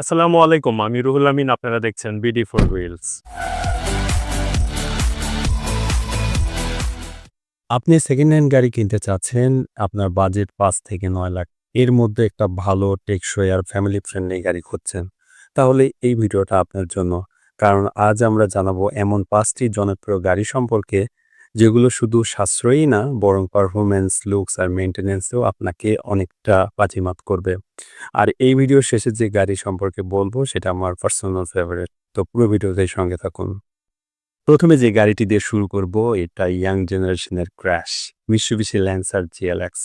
আসসালামু আলাইকুম, আমি রুহুল আমিন, আপনারা দেখছেন বিডি ফোর হুইলস আপনি সেকেন্ড হ্যান্ড গাড়ি কিনতে চাচ্ছেন, আপনার বাজেট পাঁচ থেকে নয় লাখ। এর মধ্যে একটা ভালো টেকসই আর ফ্যামিলি ফ্রেন্ডলি গাড়ি খুঁজছেন। তাহলে এই ভিডিওটা আপনার জন্য। কারণ আজ আমরা জানাব এমন পাঁচটি জনপ্রিয় গাড়ি সম্পর্কে যেগুলো শুধু সাশ্রয়ী না, বরং পারফরমেন্স লুকস আর মেনটেনেন্সেও আপনাকে অনেকটা বাজিমাত করবে। আর এই ভিডিও শেষে যে গাড়ি সম্পর্কে বলব, সেটা আমার পার্সোনাল ফেভারিট তো পুরো ভিডিওতে সঙ্গে থাকুন। প্রথমে যে গাড়িটি দিয়ে শুরু করব, এটা ইয়াং জেনারেশনের ক্র্যাশ মিশুবিশি ল্যান্সার জিএলএক্স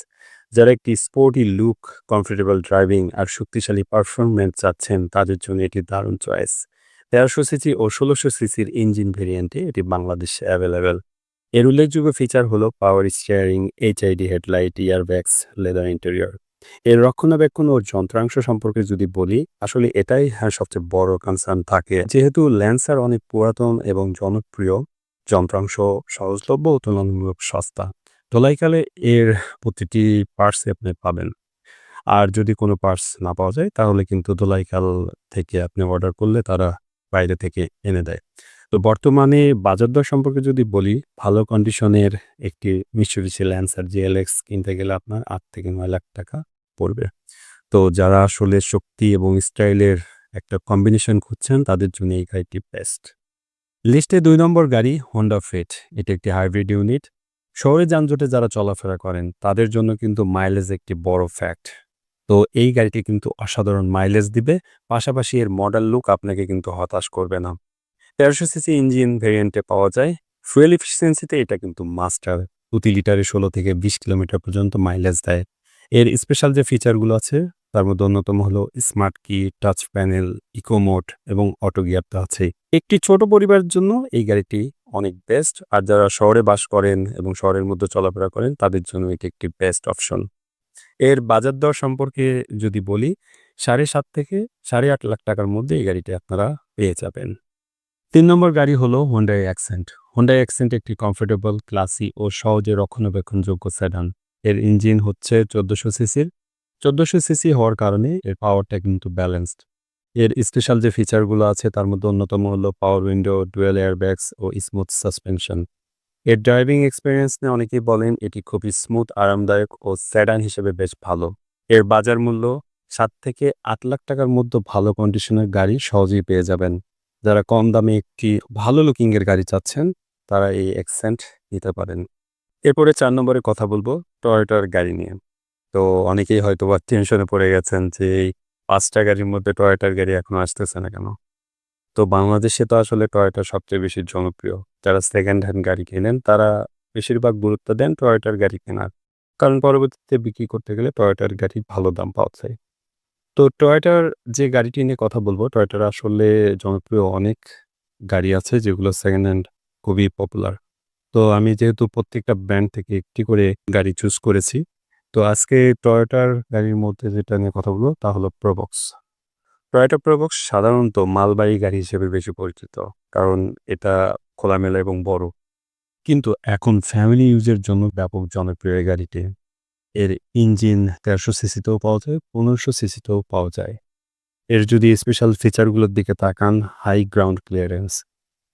যারা একটি স্পোর্টি লুক কমফোর্টেবল ড্রাইভিং আর শক্তিশালী পারফরমেন্স চাচ্ছেন, তাদের জন্য এটি দারুণ চয়েস তেরোশো সিসি ও ষোলোশো সিসির ইঞ্জিন ভেরিয়েন্টে এটি বাংলাদেশে অ্যাভেলেবেল এর উল্লেখযোগ্য ফিচার হলো power steering HID headlight airbags leather interior এর রক্ষণাবেক্ষণ ও যন্ত্রাংশ সম্পর্কে যদি বলি, আসলে এটাই হ্যাঁ সবচেয়ে বড় কনসার্ন থাকে। যেহেতু ল্যান্সার অনেক পুরাতন এবং জনপ্রিয়, যন্ত্রাংশ সহজলভ্য ও তুলনামূলক সস্তা। ধোলাইকালে এর প্রতিটি পার্টসে আপনি পাবেন। আর যদি কোনো পার্টস না পাওয়া যায়, তাহলে কিন্তু ধোলাইকাল থেকে আপনি অর্ডার করলে তারা বাইরে থেকে এনে দেয়। তো বর্তমানে বাজার দর সম্পর্কে যদি বলি, ভালো কন্ডিশনের একটি মিশুবিশি ল্যান্সার জিএলএক্স কিনতে গেলে আপনার আট থেকে নয় লাখ টাকা পড়বে। তো যারা আসলে শক্তি এবং স্টাইলের একটা কম্বিনেশন খুঁজছেন, তাদের জন্য এই গাড়িটি বেস্ট লিস্টে দুই নম্বর গাড়ি হোন্ডা ফিট এটা একটি হাইব্রিড ইউনিট শহরে যানজটে যারা চলাফেরা করেন, তাদের জন্য কিন্তু মাইলেজ একটি বড় ফ্যাক্ট তো এই গাড়িটি কিন্তু অসাধারণ মাইলেজ দিবে, পাশাপাশি এর মডেল লুক আপনাকে কিন্তু হতাশ করবে না। তেরোশো সিসি ইঞ্জিন ভেরিয়েন্টে পাওয়া যায়। ফুয়েল এফিসিয়েন্সিতে এটা কিন্তু মাস্টার প্রতি লিটারে ষোলো থেকে বিশ কিলোমিটার পর্যন্ত মাইলেজ দেয়। এর স্পেশাল যে ফিচারগুলো আছে, তার মধ্যে অন্যতম হলো স্মার্ট কি টাচ প্যানেল ইকোমোড এবং অটো গিয়ার তো আছেই। একটি ছোট পরিবারের জন্য এই গাড়িটি অনেক বেস্ট আর যারা শহরে বাস করেন এবং শহরের মধ্যে চলাফেরা করেন, তাদের জন্য এটি একটি বেস্ট অপশন এর বাজার দর সম্পর্কে যদি বলি, সাড়ে সাত থেকে সাড়ে আট লাখ টাকার মধ্যে এই গাড়িটি আপনারা পেয়ে যাবেন। তিন নম্বর গাড়ি হলো হোন্ডাই অ্যাকসেন্ট হোন্ডাই অ্যাকসেন্ট একটি কমফোর্টেবল ক্লাসি ও সহজে রক্ষণাবেক্ষণযোগ্য স্যাডান এর ইঞ্জিন হচ্ছে চোদ্দোশো সিসির চোদ্দোশো সিসি হওয়ার কারণে এর পাওয়ারটা কিন্তু ব্যালেন্সড এর স্পেশাল যে ফিচারগুলো আছে, তার মধ্যে অন্যতম হলো পাওয়ার উইন্ডো ডুয়েল এয়ারব্যাগস ও স্মুথ সাসপেনশন এর ড্রাইভিং এক্সপিরিয়েন্স নিয়ে অনেকেই বলেন, এটি খুবই স্মুথ আরামদায়ক ও স্যাডান হিসেবে বেশ ভালো। এর বাজার মূল্য সাত থেকে আট লাখ টাকার মধ্যে ভালো কন্ডিশনের গাড়ি সহজেই পেয়ে যাবেন। যারা কম দামে একটি ভালো লুকিং এর গাড়ি চাচ্ছেন, তারা এই এক্সেন্ট নিতে পারেন। এরপরে চার নম্বরে কথা বলব টয়োটার গাড়ি নিয়ে। তো অনেকেই হয়তো বা টেনশনে পড়ে গেছেন যে এই পাঁচটা গাড়ির মধ্যে টয়োটার গাড়ি এখনও আসতেছে না কেন? তো বাংলাদেশে তো আসলে টয়োটা সবচেয়ে বেশি জনপ্রিয়। যারা সেকেন্ড হ্যান্ড গাড়ি কেনেন, তারা বেশিরভাগ গুরুত্ব দেন টয়োটার গাড়ি কেনার। কারণ পরবর্তীতে বিক্রি করতে গেলে টয়োটার গাড়ি ভালো দাম পাওয়া যায়। তো টয়োটার যে গাড়িটি নিয়ে কথা বলব, টয়োটার আসলে জনপ্রিয় অনেক গাড়ি আছে যেগুলো সেকেন্ড হ্যান্ড খুবই পপুলার তো আমি যেহেতু প্রত্যেকটা ব্র্যান্ড থেকে একটি করে গাড়ি চুজ করেছি, তো আজকে টয়োটার গাড়ির মধ্যে যেটা নিয়ে কথা বলব তা হলো প্রবক্স টয়োটা প্রবক্স সাধারণত মালবাহী গাড়ি হিসেবে বেশি পরিচিত, কারণ এটা খোলামেলা এবং বড়। কিন্তু এখন ফ্যামিলি ইউজের জন্য ব্যাপক জনপ্রিয় গাড়িটি। এর ইঞ্জিন তেরোশো সিসিতেও পাওয়া যায়, পনেরোশো সিসিতেও পাওয়া যায়। এর যদি স্পেশাল ফিচারগুলোর দিকে তাকান হাই গ্রাউন্ড ক্লিয়ারেন্স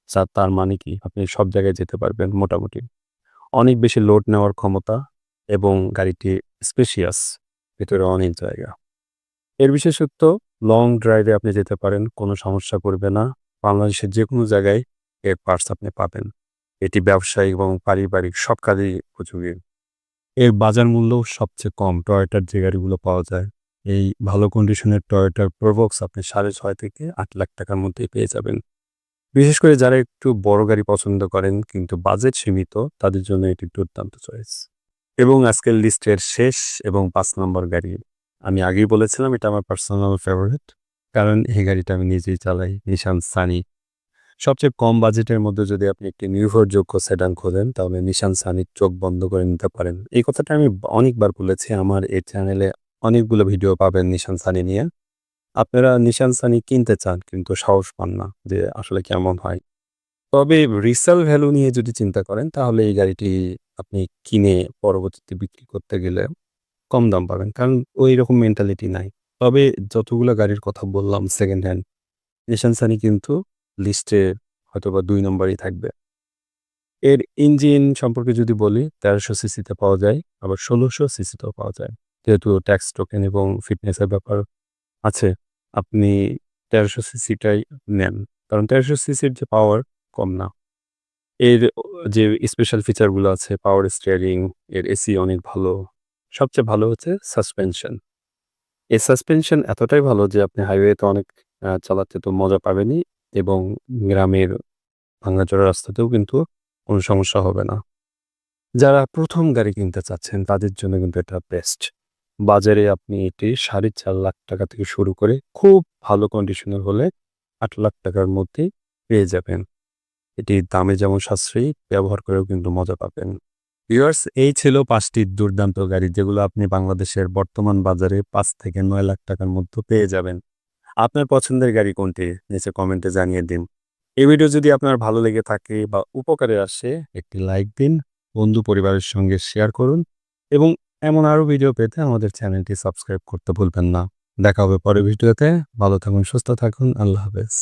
যা তার মানে কি? আপনি সব জায়গায় যেতে পারবেন মোটামুটি। অনেক বেশি লোড নেওয়ার ক্ষমতা এবং গাড়িটি স্পেশিয়াস ভেতরে অনেক জায়গা। এর বিশেষত্ব লং ড্রাইভে আপনি যেতে পারেন, কোনো সমস্যা করবে না। বাংলাদেশের যে কোনো জায়গায় এর পার্টস আপনি পাবেন। এটি ব্যবসায়িক এবং পারিবারিক সব কাজেই উপযোগী। এর বাজার মূল্য সবচেয়ে কম। টয়োটার যে গাড়িগুলো পাওয়া যায়, এই ভালো কন্ডিশনের টয়োটার প্রোভক্স আপনি সাড়ে ছয় থেকে আট লাখ টাকার মধ্যে পেয়ে যাবেন। বিশেষ করে যারা একটু বড় গাড়ি পছন্দ করেন, কিন্তু বাজেট সীমিত, তাদের জন্য এটি দুর্দান্ত চয়েস এবং আজকের লিস্টের শেষ এবং পাঁচ নম্বর গাড়ি, আমি আগেই বলেছিলাম এটা আমার পার্সোনাল ফেভারিট কারণ এই গাড়িটা আমি নিজেই চালাই নিশান সানি সবচেয়ে কম বাজেটের মধ্যে যদি আপনি একটি নির্ভরযোগ্য সেডান খোঁজেন, তাহলে নিশান সানির চোখ বন্ধ করে নিতে পারেন। এই কথাটা আমি অনেকবার বলেছি, আমার এই চ্যানেলে অনেকগুলো ভিডিও পাবেন নিশান সানি নিয়ে। আপনারা নিশান সানি কিনতে চান, কিন্তু সাহস পান না যে আসলে কেমন হয়। তবে রিসেল ভ্যালু নিয়ে যদি চিন্তা করেন, তাহলে এই গাড়িটি আপনি কিনে পরবর্তীতে বিক্রি করতে গেলে কম দাম পাবেন, কারণ ওই রকম মেন্টালিটি নাই। তবে যতগুলো গাড়ির কথা বললাম সেকেন্ড হ্যান্ড নিশান সানি কিন্তু লিস্টে হয়তোবা দুই নম্বরই থাকবে। এর ইঞ্জিন সম্পর্কে যদি বলি, তেরোশো সিসিতে পাওয়া যায়, আবার ষোলোশো সিসিতেও পাওয়া যায়। যেহেতু ট্যাক্স, টোকেন এবং ফিটনেসের ব্যাপার আছে, আপনি তেরোশো সিসিটাই নেন। কারণ তেরোশো সিসির যে পাওয়ার কম না। এর যে স্পেশাল ফিচারগুলো আছে পাওয়ার স্টিয়ারিং এর এসি অনেক ভালো। সবচেয়ে ভালো হচ্ছে সাসপেনশন এই সাসপেনশন এতটাই ভালো যে আপনি হাইওয়েতে অনেক চালাতে তো মজা পাবেনই। এবং গ্রামের ভাঙাচোরা রাস্তাতেও কিন্তু কোনো সমস্যা হবে না। যারা প্রথম গাড়ি কিনতে চাচ্ছেন, তাদের জন্য কিন্তু এটা বেস্ট বাজারে আপনি এটি সাড়ে চার লাখ টাকা থেকে শুরু করে খুব ভালো কন্ডিশনের হলে আট লাখ টাকার মধ্যে পেয়ে যাবেন। এটি দামে যেমন সাশ্রয়ী, ব্যবহার করেও কিন্তু মজা পাবেন। ভিউয়ার্স এই ছিল পাঁচটি দুর্দান্ত গাড়ি যেগুলো আপনি বাংলাদেশের বর্তমান বাজারে পাঁচ থেকে নয় লাখ টাকার মধ্যে পেয়ে যাবেন। আপনার পছন্দের গাড়ি কোনটি? নিচে কমেন্টে জানিয়ে দিন। এই ভিডিও যদি আপনার ভালো লেগে থাকে বা উপকারে আসে, একটি লাইক দিন, বন্ধু পরিবারের সঙ্গে শেয়ার করুন এবং এমন আরও ভিডিও পেতে আমাদের চ্যানেলটি সাবস্ক্রাইব করতে ভুলবেন না। দেখা হবে পরের ভিডিওতে ভালো থাকুন, সুস্থ থাকুন। আল্লাহ হাফেজ।